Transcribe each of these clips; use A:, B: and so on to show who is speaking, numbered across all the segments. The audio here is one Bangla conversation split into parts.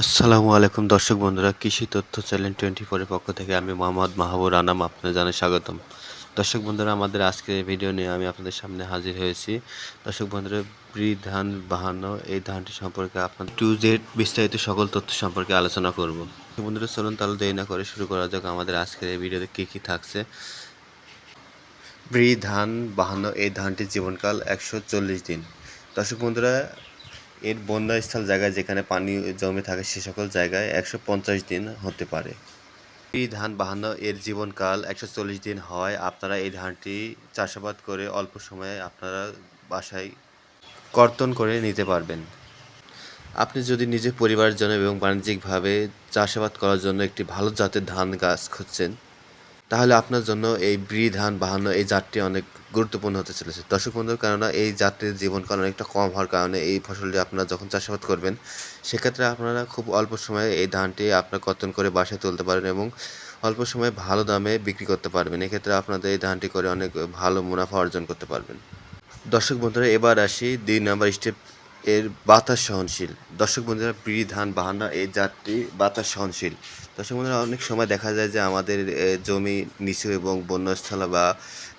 A: আসসালামু আলাইকুম দর্শক বন্ধুরা, কৃষি তথ্য চ্যানেল টোয়েন্টি ফোরের পক্ষ থেকে আমি মোহাম্মদ মাহবুর আনাম আপনাদের জানাই স্বাগতম। দর্শক বন্ধুরা, আমাদের আজকের এই ভিডিও নিয়ে আমি আপনাদের সামনে হাজির হয়েছি। দর্শক বন্ধুরা ব্রি ধান বাহান্ন, এই ধানটি সম্পর্কে আপনার টু জেড বিস্তারিত সকল তথ্য সম্পর্কে আলোচনা করব। বন্ধুরা, চলুন তাহলে দেরি না করে শুরু করা যাক আমাদের আজকের এই ভিডিওতে কী কী থাকছে। ব্রি ধান বাহান্ন, এই ধানটির জীবনকাল একশো চল্লিশ দিন। দর্শক বন্ধুরা এর বন্যাস্থল জায়গায় যেখানে পানি জমে থাকে সে সকল জায়গায় একশো পঞ্চাশ দিন হতে পারে। এই ধান বাহান্ন এর জীবনকাল একশো চল্লিশ দিন হয়। আপনারা এই ধানটি চাষাবাদ করে অল্প সময়ে আপনারা বাসায় কর্তন করে নিতে পারবেন। আপনি যদি নিজের পরিবারের জন্য এবং বাণিজ্যিকভাবে চাষাবাদ করার জন্য একটি ভালো জাতের ধান গাছ খুঁজছেন তাহলে আপনার জন্য এই ব্রি ধান বাহান্ন, এই জাতটি অনেক গুরুত্বপূর্ণ হতে চলেছে। দর্শক বন্ধুর, কেননা এই জাতটির জীবনকাল অনেকটা কম হওয়ার কারণে এই ফসলটি আপনারা যখন চাষাবাদ করবেন, সেক্ষেত্রে আপনারা খুব অল্প সময়ে এই ধানটি আপনার কর্তন করে বাসায় তুলতে পারেন এবং অল্প সময়ে ভালো দামে বিক্রি করতে পারবেন। এক্ষেত্রে আপনাদের এই ধানটি করে অনেক ভালো মুনাফা অর্জন করতে পারবেন। দর্শক বন্ধুরা, এবার আসি দুই নম্বর স্টেপ, এর বাতাস সহনশীল। দর্শক বন্ধুরা পিড়ি ধান বাহান্ন, এই জাতটি বাতাস সহনশীল। দর্শক বন্ধুরা, অনেক সময় দেখা যায় যে আমাদের জমি নিচু এবং বন্যস্থল বা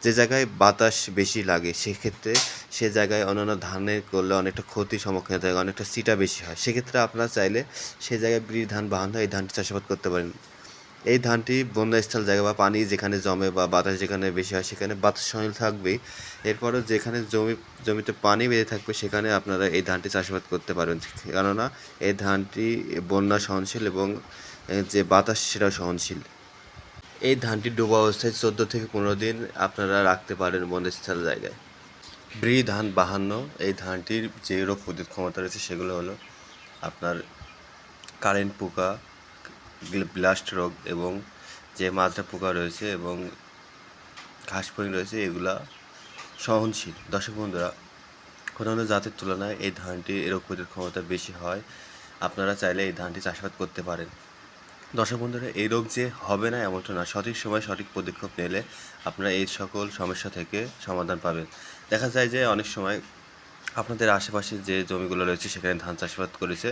A: যে জায়গায় বাতাস বেশি লাগে, সেক্ষেত্রে সে জায়গায় অন্যান্য ধানের করলে অনেকটা ক্ষতির সম্মুখীন হতে হয়, অনেকটা সিটা বেশি হয়। সেক্ষেত্রে আপনারা চাইলে সেই জায়গায় পিড়ি ধান বাহান্ন এই ধানটি চাষাবাদ করতে পারেন। এই ধানটি বন্যাস্থল জায়গা বা পানি যেখানে জমে বা বাতাস যেখানে বেশি হয়, সেখানে বাতাস সহনীল থাকবেই এরপরও যেখানে জমি, জমিতে পানি বেঁধে থাকবে, সেখানে আপনারা এই ধানটি চাষাবাদ করতে পারবেন। কেননা, এই ধানটি বন্যা সহনশীল এবং যে বাতাস, সেটাও সহনশীল। এই ধানটি ডুবা অবস্থায় চোদ্দ থেকে পনেরো দিন আপনারা রাখতে পারেন বনস্থল জায়গায়। ব্রি ধান বাহান্ন, এই ধানটির যে রোগ প্রতিরোধ ক্ষমতা রয়েছে, সেগুলো হলো আপনার কারেন্ট পোকা ব্লাস্ট রোগ এবং যে মাজরা পোকা রয়েছে এবং ঘাসফড়িং রয়েছে, এগুলা সহনশীল। দর্শক বন্ধুরা, অন্যান্য জাতের তুলনায় এই ধানটি রোগ প্রতিরোধ ক্ষমতা বেশি হয়। আপনারা চাইলে এই ধানটি চাষাবাদ করতে পারেন। দর্শক বন্ধুরা, এই রোগ যে হবে না এমনটা না সঠিক সময় সঠিক পদক্ষেপ নিলে আপনারা এই সকল সমস্যা থেকে সমাধান পাবেন। দেখা যায় যে অনেক সময় আপনাদের আশেপাশে যে জমিগুলো রয়েছে, সেখানে ধান চাষাবাদ করেছে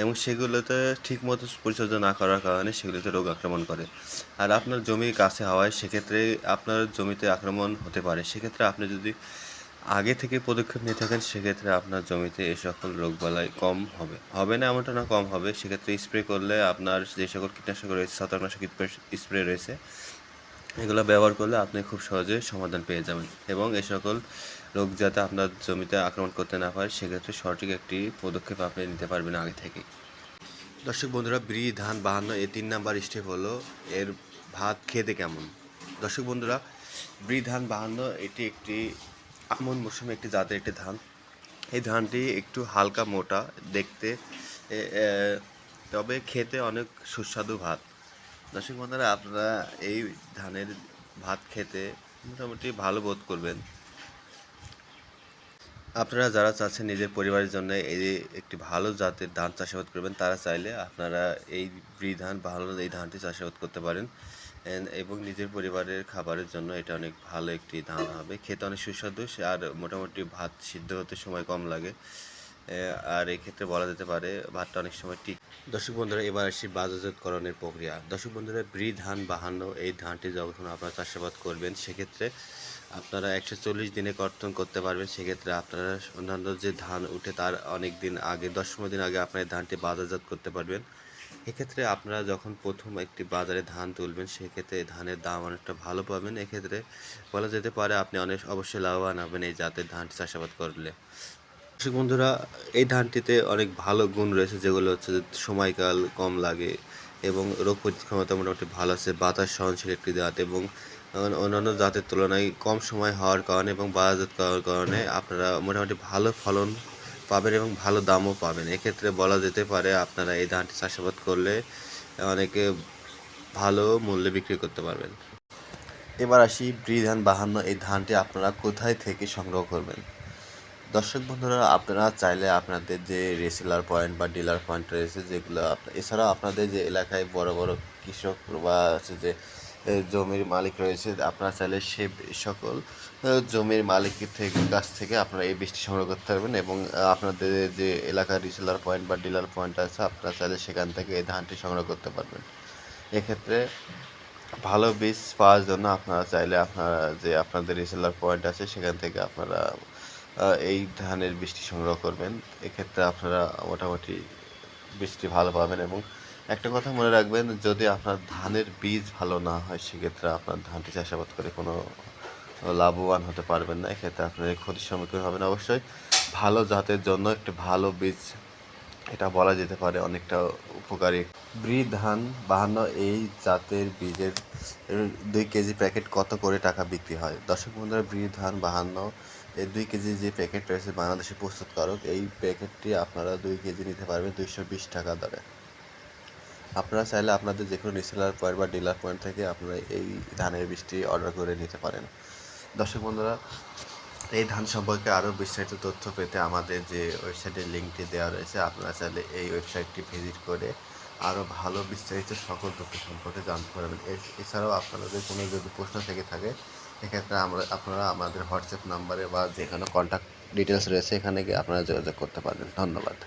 A: এবং সেগুলোতে ঠিকমতো পরিচর্যা না করার কারণে সেগুলোতে রোগ আক্রমণ করে। আর আপনার জমি কাছে হওয়ায় সেক্ষেত্রে আপনার জমিতে আক্রমণ হতে পারে। সেক্ষেত্রে আপনি যদি আগে থেকে পদক্ষেপ নিয়ে থাকেন, সেক্ষেত্রে আপনার জমিতে এই সকল রোগবালাই কম হবে। হবে না এমনটা না, কম হবে। সেক্ষেত্রে স্প্রে করলে আপনার যে সকল কীটনাশক রয়েছে, ছত্রাকনাশক স্প্রে রয়েছে, এগুলো ব্যবহার করলে আপনি খুব সহজে সমাধান পেয়ে যাবেন এবং এই সকল রোগ যাতে আপনার জমিতে আক্রমণ করতে না পারে, সেক্ষেত্রে সঠিক একটি পদক্ষেপ আপনি নিতে পারবেন আগে থেকেই। দর্শক বন্ধুরা ব্রি ধান, বাহান্ন এই তিন নাম্বার স্টেপ হলো, এর ভাত খেতে কেমন? দর্শক বন্ধুরা ব্রি ধান, বাহান্ন, এটি একটি আমন মৌসুমে একটি জাতের একটি ধান। এই ধানটি একটু হালকা মোটা দেখতে তবে খেতে অনেক সুস্বাদু ভাত। দর্শক বন্ধুরা, আপনারা এই ধানের ভাত খেতে মোটামুটি ভালো বোধ করবেন। আপনারা যারা চাচ্ছেন নিজের পরিবারের জন্য এই একটি ভালো জাতের ধান চাষাবাদ করবেন, তারা চাইলে আপনারা এই ব্রি ধান ভালো এই ধানটি চাষাবাদ করতে পারেন। এবং নিজের পরিবারের খাবারের জন্য এটা অনেক ভালো একটি ধান হবে। খেতে অনেক সুস্বাদু আর মোটামুটি ভাত সিদ্ধ হতে সময় কম লাগে। আর এই ক্ষেত্রে বলা যেতে পারে ভাতটা অনেক সময় ঠিক দর্শক বন্ধুরা, এবার আসি বাজারজাতকরণের প্রক্রিয়া। দর্শক বন্ধুরা ব্রি ধান বাহান্ন, এই ধানটি যখন আপনারা চাষাবাদ করবেন, সেক্ষেত্রে আপনারা একশো চল্লিশ দিনে কর্তন করতে পারবেন। সেক্ষেত্রে আপনারা অন্যান্য যে ধান উঠে, তার অনেক দিন আগে, দশ পনেরো দিন আগে আপনার ধানটি বাজারজাত করতে পারবেন। এক্ষেত্রে আপনারা যখন প্রথম একটি বাজারে ধান তুলবেন, সেক্ষেত্রে ধানের দাম অনেকটা ভালো পাবেন। এক্ষেত্রে বলা যেতে পারে আপনি অনেক, অবশ্যই লাভবান হবেন এই জাতের ধান চাষাবাদ করলে। দর্শক বন্ধুরা, এই ধানটিতে অনেক ভালো গুণ রয়েছে, যেগুলো হচ্ছে সময়কাল কম লাগে এবং রোগ প্রতিরোধ ক্ষমতা মোটামুটি ভালো আছে, বাতাস সহনশীল একটি জাত এবং অন্যান্য জাতের তুলনায় কম সময় হওয়ার কারণে এবং বাজারজাত করার কারণে আপনারা মোটামুটি ভালো ফলন পাবেন এবং ভালো দামও পাবেন। এক্ষেত্রে বলা যেতে পারে আপনারা এই ধানটি চাষাবাদ করলে অনেকে ভালো মূল্যে বিক্রি করতে পারবেন। এবার আসি ব্রি ধান বাহান্ন, এই ধানটি আপনারা কোথায় থেকে সংগ্রহ করবেন? দর্শক বন্ধুরা, আপনারা চাইলে আপনাদের যে রেসেলার পয়েন্ট বা ডিলার পয়েন্ট রয়েছে, যেগুলো এছাড়াও আপনাদের যে এলাকায় বড় বড় কৃষক বা হচ্ছে যে জমির মালিক রয়েছে, আপনারা চাইলে সে সকল জমির মালিক থেকে, কাছ থেকে আপনারা এই বীজটি সংগ্রহ করতে পারবেন এবং আপনাদের যে এলাকার রিসেলার পয়েন্ট বা ডিলার পয়েন্ট আছে, আপনারা চাইলে সেখান থেকে এই ধানটি সংগ্রহ করতে পারবেন। এক্ষেত্রে ভালো বীজ পাওয়ার জন্য আপনারা চাইলে আপনারা যে আপনাদের রিসেলার পয়েন্ট আছে, সেখান থেকে আপনারা এই ধানের বীজটি সংগ্রহ করবেন। এক্ষেত্রে আপনারা মোটামুটি বীজটি ভালো পাবেন এবং একটা কথা মনে রাখবেন, যদি আপনার ধানের বীজ ভালো না হয়, সেক্ষেত্রে আপনার ধানটি চাষাবাদ করে কোনো লাভবান হতে পারবেন না। এক্ষেত্রে আপনার ক্ষতির সম্মুখীন হবেন অবশ্যই। ভালো জাতের জন্য একটি ভালো বীজ, এটা বলা যেতে পারে অনেকটা উপকারী। ব্রি ধান বাহান্ন এই জাতের বীজের দুই কেজি প্যাকেট কত করে টাকা বিক্রি হয়? দর্শক বন্ধুরা ব্রি ধান বাহান্ন এই দুই কেজি যে প্যাকেট রয়েছে বাংলাদেশে প্রস্তুতকারক, এই প্যাকেটটি আপনারা দুই কেজি নিতে পারবেন দুইশো বিশ টাকা দরে। আপনারা চাইলে আপনাদের যে কোনো রিসেলার পয়েন্ট বা ডিলার পয়েন্ট থেকে আপনারা এই ধানের বীজটি অর্ডার করে নিতে পারেন। দর্শক বন্ধুরা, এই ধান সম্পর্কে আরও বিস্তারিত তথ্য পেতে আমাদের যে ওয়েবসাইটের লিঙ্কটি দেওয়া রয়েছে, আপনারা চাইলে এই ওয়েবসাইটটি ভিজিট করে আরও ভালো বিস্তারিত সকল তথ্য সম্পর্কে জানতে পারবেন। এছাড়াও আপনাদের কোনো যদি প্রশ্ন থেকে থাকে, এক্ষেত্রে আমরা, আপনারা আমাদের হোয়াটসঅ্যাপ নাম্বারে বা যেখানে কন্ট্যাক্ট ডিটেলস রয়েছে, এখানে গিয়ে আপনারা যোগাযোগ করতে পারবেন। ধন্যবাদ।